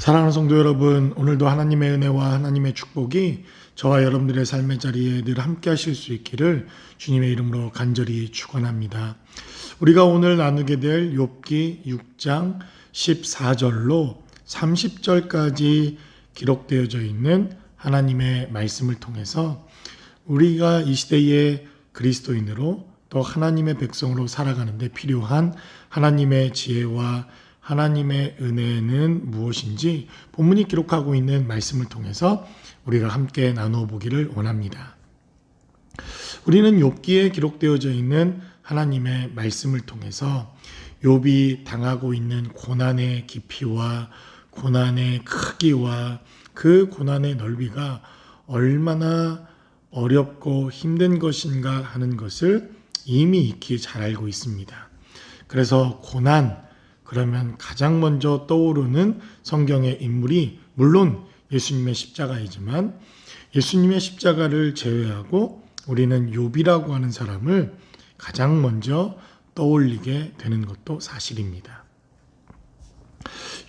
사랑하는 성도 여러분, 오늘도 하나님의 은혜와 하나님의 축복이 저와 여러분들의 삶의 자리에 늘 함께 하실 수 있기를 주님의 이름으로 간절히 축원합니다. 우리가 오늘 나누게 될 욥기 6장 14절로 30절까지 기록되어져 있는 하나님의 말씀을 통해서 우리가 이 시대의 그리스도인으로 또 하나님의 백성으로 살아가는데 필요한 하나님의 지혜와 하나님의 은혜는 무엇인지 본문이 기록하고 있는 말씀을 통해서 우리가 함께 나누어 보기를 원합니다. 우리는 욥기에 기록되어져 있는 하나님의 말씀을 통해서 욥이 당하고 있는 고난의 깊이와 고난의 크기와 그 고난의 넓이가 얼마나 어렵고 힘든 것인가 하는 것을 이미 익히 잘 알고 있습니다. 그래서 고난, 그러면 가장 먼저 떠오르는 성경의 인물이 물론 예수님의 십자가이지만 예수님의 십자가를 제외하고 우리는 욥이라고 하는 사람을 가장 먼저 떠올리게 되는 것도 사실입니다.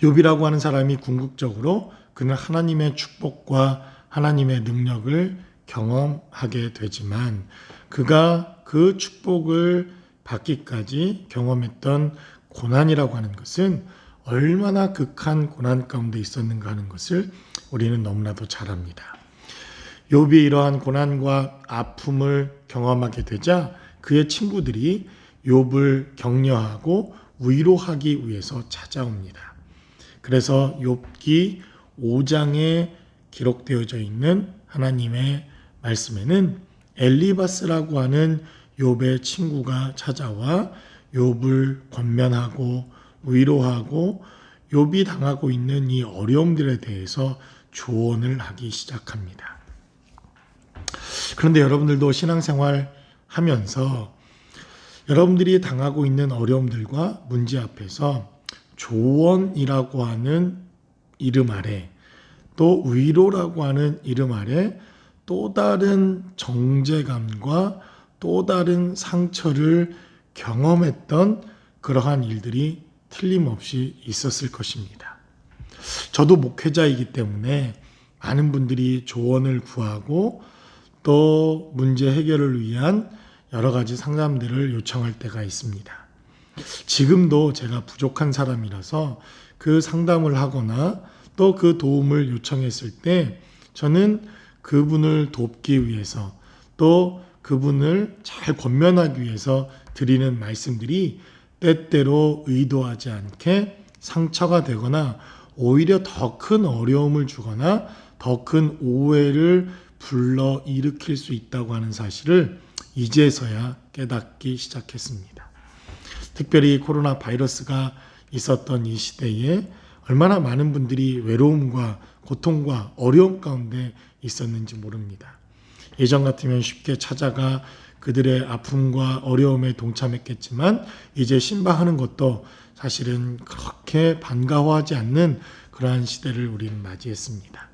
욥이라고 하는 사람이 궁극적으로 그는 하나님의 축복과 하나님의 능력을 경험하게 되지만 그가 그 축복을 받기까지 경험했던 고난이라고 하는 것은 얼마나 극한 고난 가운데 있었는가 하는 것을 우리는 너무나도 잘 압니다. 욥이 이러한 고난과 아픔을 경험하게 되자 그의 친구들이 욥을 격려하고 위로하기 위해서 찾아옵니다. 그래서 욥기 5장에 기록되어져 있는 하나님의 말씀에는 엘리바스라고 하는 욥의 친구가 찾아와 욥을 권면하고 위로하고 욥이 당하고 있는 이 어려움들에 대해서 조언을 하기 시작합니다. 그런데 여러분들도 신앙생활 하면서 여러분들이 당하고 있는 어려움들과 문제 앞에서 조언이라고 하는 이름 아래 또 위로라고 하는 이름 아래 또 다른 정제감과 또 다른 상처를 경험했던 그러한 일들이 틀림없이 있었을 것입니다. 저도 목회자이기 때문에 많은 분들이 조언을 구하고 또 문제 해결을 위한 여러 가지 상담들을 요청할 때가 있습니다. 지금도 제가 부족한 사람이라서 그 상담을 하거나 또 그 도움을 요청했을 때 저는 그분을 돕기 위해서 또 그분을 잘 권면하기 위해서 드리는 말씀들이 때때로 의도하지 않게 상처가 되거나 오히려 더 큰 어려움을 주거나 더 큰 오해를 불러 일으킬 수 있다고 하는 사실을 이제서야 깨닫기 시작했습니다. 특별히 코로나 바이러스가 있었던 이 시대에 얼마나 많은 분들이 외로움과 고통과 어려움 가운데 있었는지 모릅니다. 예전 같으면 쉽게 찾아가 그들의 아픔과 어려움에 동참했겠지만 이제 신방하는 것도 사실은 그렇게 반가워하지 않는 그러한 시대를 우리는 맞이했습니다.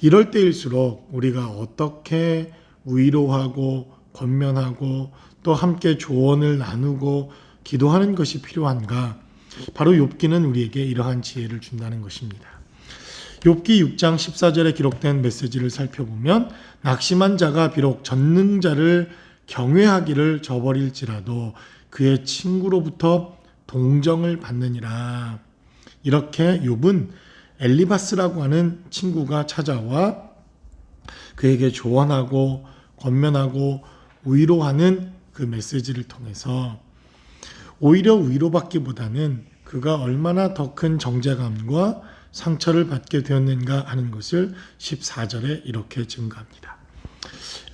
이럴 때일수록 우리가 어떻게 위로하고 권면하고 또 함께 조언을 나누고 기도하는 것이 필요한가? 바로 욥기는 우리에게 이러한 지혜를 준다는 것입니다. 욥기 6장 14절에 기록된 메시지를 살펴보면 낙심한 자가 비록 전능자를 경외하기를 저버릴지라도 그의 친구로부터 동정을 받느니라. 이렇게 욥은 엘리바스라고 하는 친구가 찾아와 그에게 조언하고 권면하고 위로하는 그 메시지를 통해서 오히려 위로받기보다는 그가 얼마나 더 큰 정제감과 상처를 받게 되었는가 하는 것을 14절에 이렇게 증가합니다.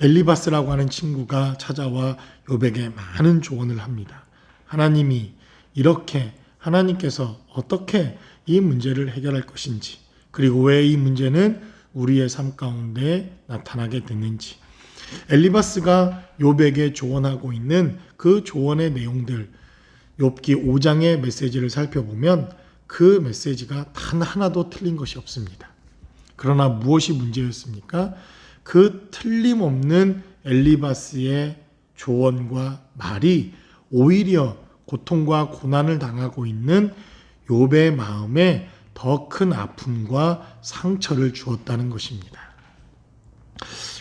엘리바스라고 하는 친구가 찾아와 욥에게 많은 조언을 합니다. 하나님이 이렇게 하나님께서 어떻게 이 문제를 해결할 것인지 그리고 왜 이 문제는 우리의 삶 가운데 나타나게 됐는지 엘리바스가 욥에게 조언하고 있는 그 조언의 내용들 욥기 5장의 메시지를 살펴보면 그 메시지가 단 하나도 틀린 것이 없습니다. 그러나 무엇이 문제였습니까? 그 틀림없는 엘리바스의 조언과 말이 오히려 고통과 고난을 당하고 있는 욥의 마음에 더 큰 아픔과 상처를 주었다는 것입니다.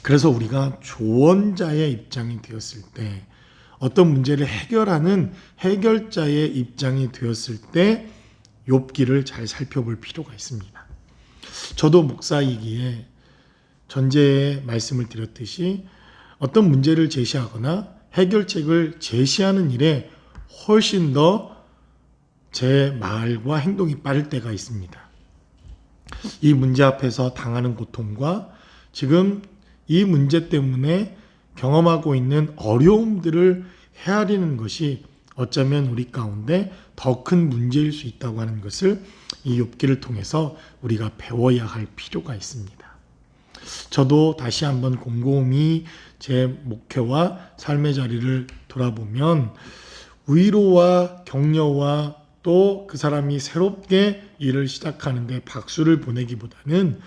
그래서 우리가 조언자의 입장이 되었을 때 어떤 문제를 해결하는 해결자의 입장이 되었을 때 욥기를 잘 살펴볼 필요가 있습니다. 저도 목사이기에 전제에 말씀을 드렸듯이 어떤 문제를 제시하거나 해결책을 제시하는 일에 훨씬 더 제 말과 행동이 빠를 때가 있습니다. 이 문제 앞에서 당하는 고통과 지금 이 문제 때문에 경험하고 있는 어려움들을 헤아리는 것이 어쩌면 우리 가운데 더 큰 문제일 수 있다고 하는 것을 이 욥기를 통해서 우리가 배워야 할 필요가 있습니다. 저도 다시 한번 곰곰이 제 목회와 삶의 자리를 돌아보면 위로와 격려와 또 그 사람이 새롭게 일을 시작하는데 박수를 보내기보다는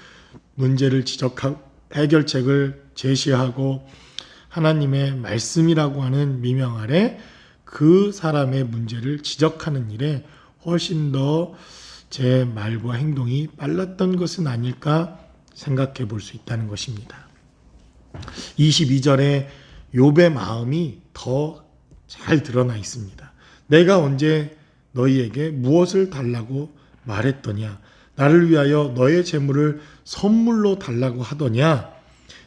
문제를 지적하고 해결책을 제시하고 하나님의 말씀이라고 하는 미명 아래 그 사람의 문제를 지적하는 일에 훨씬 더 제 말과 행동이 빨랐던 것은 아닐까 생각해 볼 수 있다는 것입니다. 22절에 욥의 마음이 더 잘 드러나 있습니다. 내가 언제 너희에게 무엇을 달라고 말했더냐? 나를 위하여 너의 재물을 선물로 달라고 하더냐?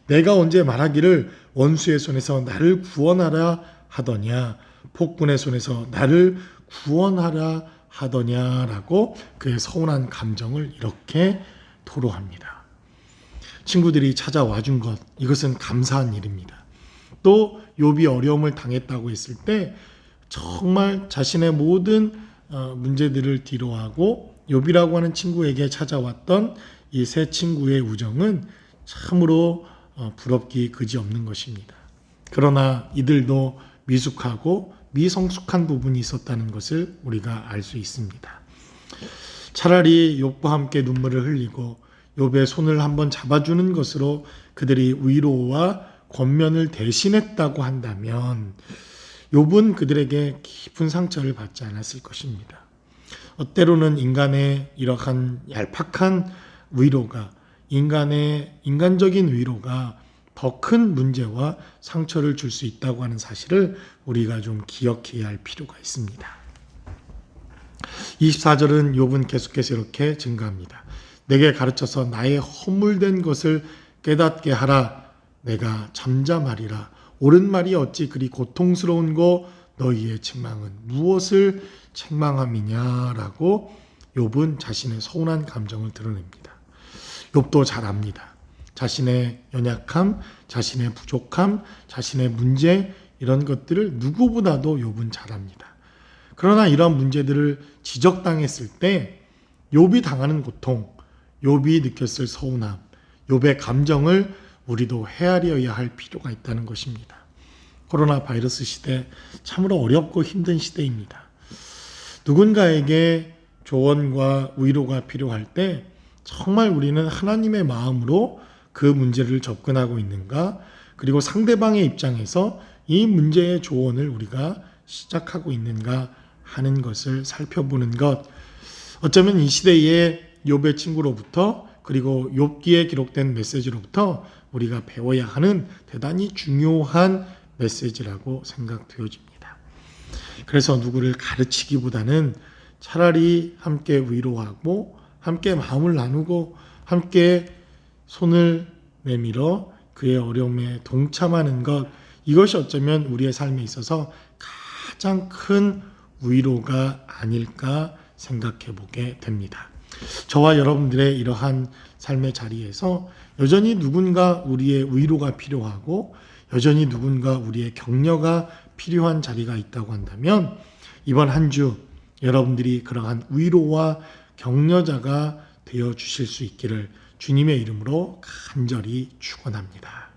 내가 언제 말하기를 원수의 손에서 나를 구원하라 하더냐? 폭군의 손에서 나를 구원하라 하더냐라고 그의 서운한 감정을 이렇게 토로합니다. 친구들이 찾아와 준 것, 이것은 감사한 일입니다. 또 욥이 어려움을 당했다고 했을 때 정말 자신의 모든 어, 문제들을 뒤로하고 욥이라고 하는 친구에게 찾아왔던 이 세 친구의 우정은 참으로 어, 부럽기 그지없는 것입니다. 그러나 이들도 미숙하고 미성숙한 부분이 있었다는 것을 우리가 알 수 있습니다. 차라리 욥과 함께 눈물을 흘리고 욥의 손을 한번 잡아주는 것으로 그들이 위로와 권면을 대신했다고 한다면 욥은 그들에게 깊은 상처를 받지 않았을 것입니다. 때로는 인간의 이러한 얄팍한 위로가 인간의 인간적인 위로가 더 큰 문제와 상처를 줄 수 있다고 하는 사실을 우리가 좀 기억해야 할 필요가 있습니다. 24절은 욥은 계속해서 이렇게 증가합니다. 내게 가르쳐서 나의 허물된 것을 깨닫게 하라. 내가 잠잠하리라. 옳은 말이 어찌 그리 고통스러운 거 너희의 책망은 무엇을 책망함이냐라고 욥은 자신의 서운한 감정을 드러냅니다. 욥도 잘 압니다. 자신의 연약함, 자신의 부족함, 자신의 문제 이런 것들을 누구보다도 욥은 잘 압니다. 그러나 이런 문제들을 지적당했을 때 욥이 당하는 고통, 욥이 느꼈을 서운함, 욥의 감정을 우리도 헤아려야 할 필요가 있다는 것입니다. 코로나 바이러스 시대 참으로 어렵고 힘든 시대입니다. 누군가에게 조언과 위로가 필요할 때 정말 우리는 하나님의 마음으로 그 문제를 접근하고 있는가? 그리고 상대방의 입장에서 이 문제의 조언을 우리가 시작하고 있는가 하는 것을 살펴보는 것. 어쩌면 이 시대의 욥의 친구로부터 그리고 욥기에 기록된 메시지로부터 우리가 배워야 하는 대단히 중요한 메시지라고 생각되어집니다. 그래서 누구를 가르치기보다는 차라리 함께 위로하고 함께 마음을 나누고 함께 손을 내밀어 그의 어려움에 동참하는 것 이것이 어쩌면 우리의 삶에 있어서 가장 큰 위로가 아닐까 생각해 보게 됩니다. 저와 여러분들의 이러한 삶의 자리에서 여전히 누군가 우리의 위로가 필요하고 여전히 누군가 우리의 격려가 필요한 자리가 있다고 한다면 이번 한 주 여러분들이 그러한 위로와 격려자가 되어 주실 수 있기를 주님의 이름으로 간절히 축원합니다.